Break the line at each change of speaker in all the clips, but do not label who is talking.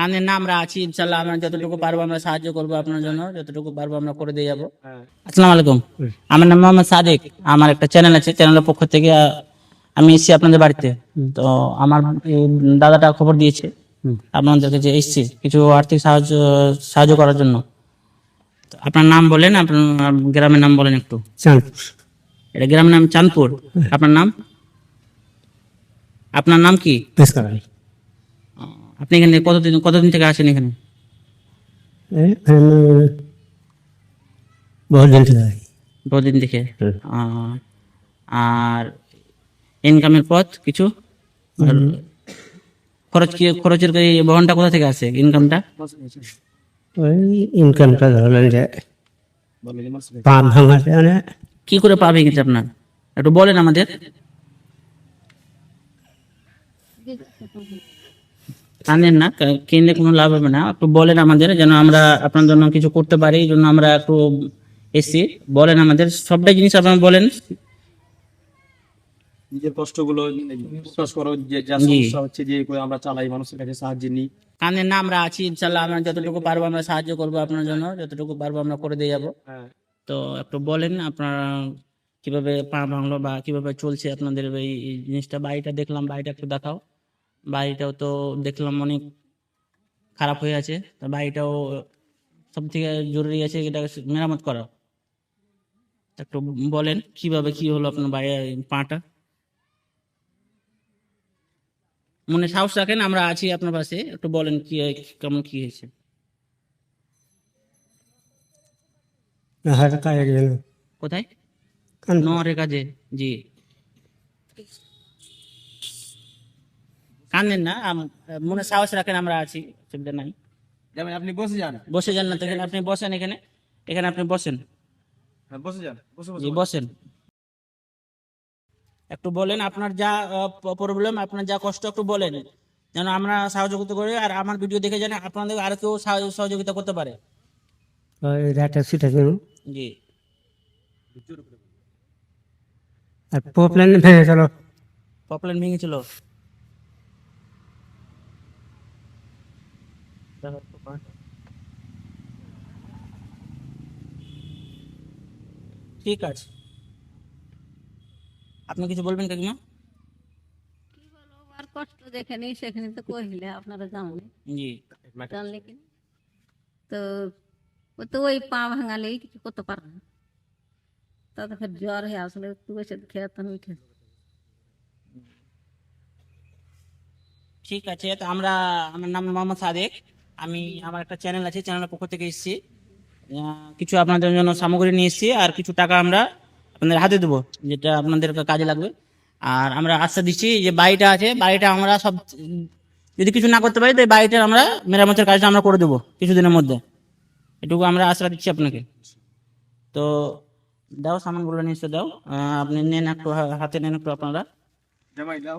কানের না আমরা আছি ইনশাল্লাহ আমরা যতটুকু পারব আমরা সাহায্য করব আপনার জন্য যতটুকু পারব আমরা করে দিয়ে যাব। আসসালামু আলাইকুম। আমার নাম মোহাম্মদ সাদিক আমার একটা চ্যানেল আছে চ্যানেলের পক্ষ থেকে আমি এসেছি আপনাদের বাড়িতে। তো আমার দাদাটা খবর দিয়েছে আপনাদেরকে যে এসেছি কিছু আর্থিক সাহায্য সাহায্য করার জন্য। আপনার নাম বলেন আপনার গ্রামের নাম বলেন একটু।
চাঁদপুর।
এটা গ্রামের নাম চাঁদপুর। আপনার নাম? আপনার নাম কি? আপনি এখানে কতদিন কতদিন থেকে আসেন এখানে?
থেকে
বহুদিন থেকে? আর ইনকামের পথ কিছু? খরচ কি খরচের এই বহনটা কোথা থেকে আসে ইনকামটা
ইনকামটা ধরলেন যে মানে
কি করে পা ভেঙেছে আপনার? একটু বলেন আমাদের। জানেন না কিনলে কোনো লাভ হবে না। একটু বলেন আমাদের যেন আমরা আপনার জন্য কিছু করতে পারি এই জন্য আমরা একটু এসছি বলেন আমাদের সবটাই জিনিস আপনারা বলেন।
নিজের কষ্টগুলো প্রকাশ করো যে যা। সমস্যা হচ্ছে যে আমরা চালাই মানুষের কাছে সাহায্য নিই।
কানের না আমরা আছি ইনশাল্লাহ আমরা যতটুকু পারব আমরা সাহায্য করব আপনার জন্য যতটুকু পারব আমরা করে দিয়ে যাব।
হ্যাঁ।
তো একটু বলেন আপনারা কীভাবে পা ভাঙলো বা কীভাবে চলছে আপনাদের এই জিনিসটা বাড়িটা দেখলাম বাড়িটা একটু দেখাও। বাড়িটাও তো দেখলাম অনেক খারাপ হয়ে আছে। তো বাড়িটাও সব থেকে জরুরি আছে এটা মেরামত করা। একটু বলেন কীভাবে কি হলো আপনার বাড়ি পাটা? মনে সাহস রাখেন আমরা আছি আপনার পাশে একটু বলেন কি কেমন কি হয়েছে?
গেল
কোথায়? নহরের কাজে জি। কান্দেন না মনে সাহস রাখেন আমরা আছি অসুবিধা নাই।
যেমন আপনি বসে যান।
বসে যান না তো এখানে আপনি বসেন এখানে এখানে আপনি বসেন।
হ্যাঁ বসে যান বসে
বসেন। একটু বলেন আপনার যা প্রবলেম আপনার যা কষ্ট একটু বলেন। যেন আমরা সাহায্য করতে পারি আর আমার ভিডিও দেখে যেন আপনাদের আর কেউ সহযোগিতা করতে পারে। জি।
আর পোপলেন ভেঙে চলো।
পপলেন ভেঙেছিল ঠিক আছে আপনি কিছু বলবেন কাকিমা?
কি বলব আর কষ্ট যেখানে সেখানে তো কহিলে আপনারা জানেন।
জি।
জানলে কি? তো ও তো ওই পা ভাঙালেই কিছু করতে পারে না। তাতে ফের জ্বর হয়ে আসলে একটু বসে খেয়ে উঠে
ঠিক আছে তো আমরা আমার নাম মোহাম্মদ সাদেক। আমি আমার একটা চ্যানেল আছে চ্যানেলের পক্ষ থেকে এসেছি। কিছু আপনাদের জন্য সামগ্রী নিয়ে এসেছি আর কিছু টাকা আমরা আপনাদের হাতে দেবো যেটা আপনাদের কাজে লাগবে। আর আমরা আশ্বাস দিচ্ছি যে বাড়িটা আছে বাড়িটা আমরা সব যদি কিছু না করতে পারি তো এই বাড়িটার আমরা মেরামতের কাজটা আমরা করে দেবো কিছুদিনের মধ্যে। এটুকু আমরা আশ্বাস দিচ্ছি আপনাকে। তো দাও সামানগুলো নিয়ে এসে দাও। আপনি নেন একটু হাতে নেন একটু আপনারা।
জামাই দাও।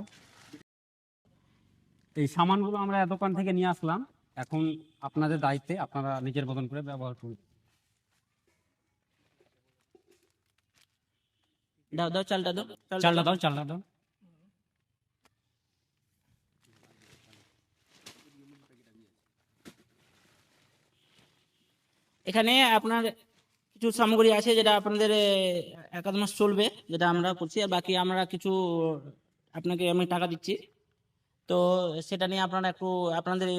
এই সামানগুলো আমরা দোকান থেকে নিয়ে আসলাম। এখন আপনাদের দায়িত্বে আপনারা নিজের মতন করে ব্যবহার করুন।
দাও দাও চালটা দাও
চালটা দাও। চালটা দাও
এখানে আপনার কিছু সামগ্রী আছে যেটা আপনাদের এ, এক আধ মাস চলবে যেটা আমরা করছি আর বাকি আমরা কিছু আপনাকে আমি টাকা দিচ্ছি। তো সেটা নিয়ে আপনারা একটু আপনাদের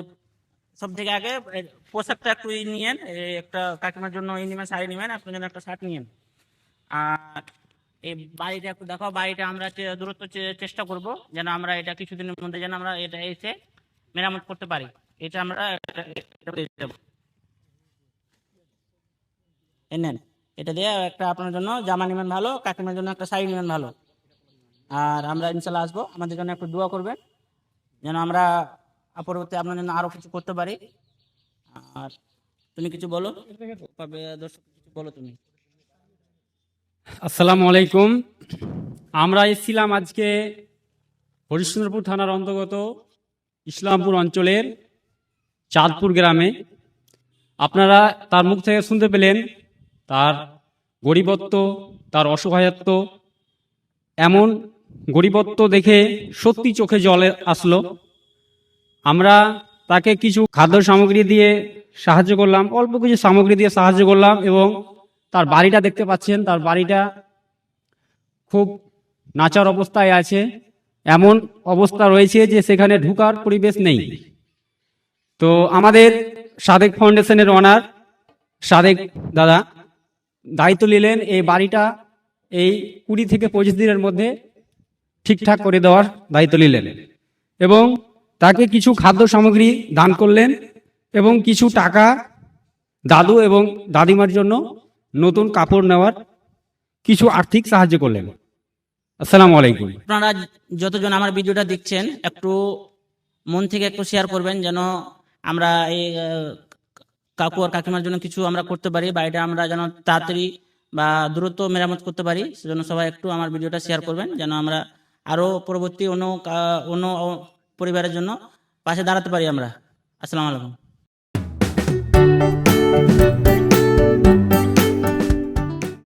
সব থেকে আগে পোশাকটা একটু নিয়েন একটা কাকিমার জন্য এই নেবেন, শাড়ি নেবেন আপনার জন্য একটা শার্ট নিয়েন। আর এই বাড়িটা একটু দেখো, বাড়িটা আমরা দূরত্ব চেষ্টা করব যেন আমরা এটা কিছুদিনের মধ্যে যেন আমরা এটা এসে মেরামত করতে পারি। এটা আমরা নেন, এটা দিয়ে একটা আপনার জন্য জামা নেবেন ভালো, কাকিমার জন্য একটা শাড়ি নেবেন ভালো। আর আমরা ইনশাল্লাহ আসব, আমাদের জন্য একটু দোয়া করবেন যেন আমরা পরবর্তী আপনার জন্য আরও কিছু করতে পারি। আর তুমি কিছু বলো? বলো তুমি।
আসসালামু আলাইকুম। আমরা এসেছিলাম আজকে হরিশ্চন্দ্রপুর থানার অন্তর্গত ইসলামপুর অঞ্চলের চাঁদপুর গ্রামে। আপনারা তার মুখ থেকে শুনতে পেলেন, তার গরিবত্ব, তার অসহায়ত্ব, এমন গরিবত্ব দেখে সত্যি চোখে জলে আসলো। আমরা তাকে কিছু খাদ্য সামগ্রী দিয়ে সাহায্য করলাম, অল্প কিছু সামগ্রী দিয়ে সাহায্য করলাম এবং তার বাড়িটা দেখতে পাচ্ছেন, তার বাড়িটা খুব নাচার অবস্থায় আছে। এমন অবস্থা রয়েছে যে সেখানে ঢুকার পরিবেশ নেই। তো আমাদের সাদেক ফাউন্ডেশনের অনার সাদেক দাদা দায়িত্ব নিলেন এই বাড়িটা এই কুড়ি থেকে পঁচিশ দিনের মধ্যে ঠিকঠাক করে দেওয়ার দায়িত্ব নিলেন। এবং তাকে কিছু খাদ্য সামগ্রী দান করলেন এবং কিছু টাকা দাদু এবং দাদিমার জন্য নতুন কাপড় নেওয়ার কিছু আর্থিক সাহায্য করলেন। আসসালামু আলাইকুম।
আপনারা যতজন আমার ভিডিওটা দেখছেন, একটু মন থেকে একটু শেয়ার করবেন যেন আমরা এই কাকু আর কাকিমার জন্য কিছু আমরা করতে পারি, বাড়িটা আমরা যেন তাড়াতাড়ি বা দ্রুত মেরামত করতে পারি, সেজন্য সবাই একটু আমার ভিডিওটা শেয়ার করবেন, যেন আমরা আরও পরবর্তী অন্য অন্য পরিবারের জন্য পাশে দাঁড়াতে পারি আমরা। আসসালামু আলাইকুম।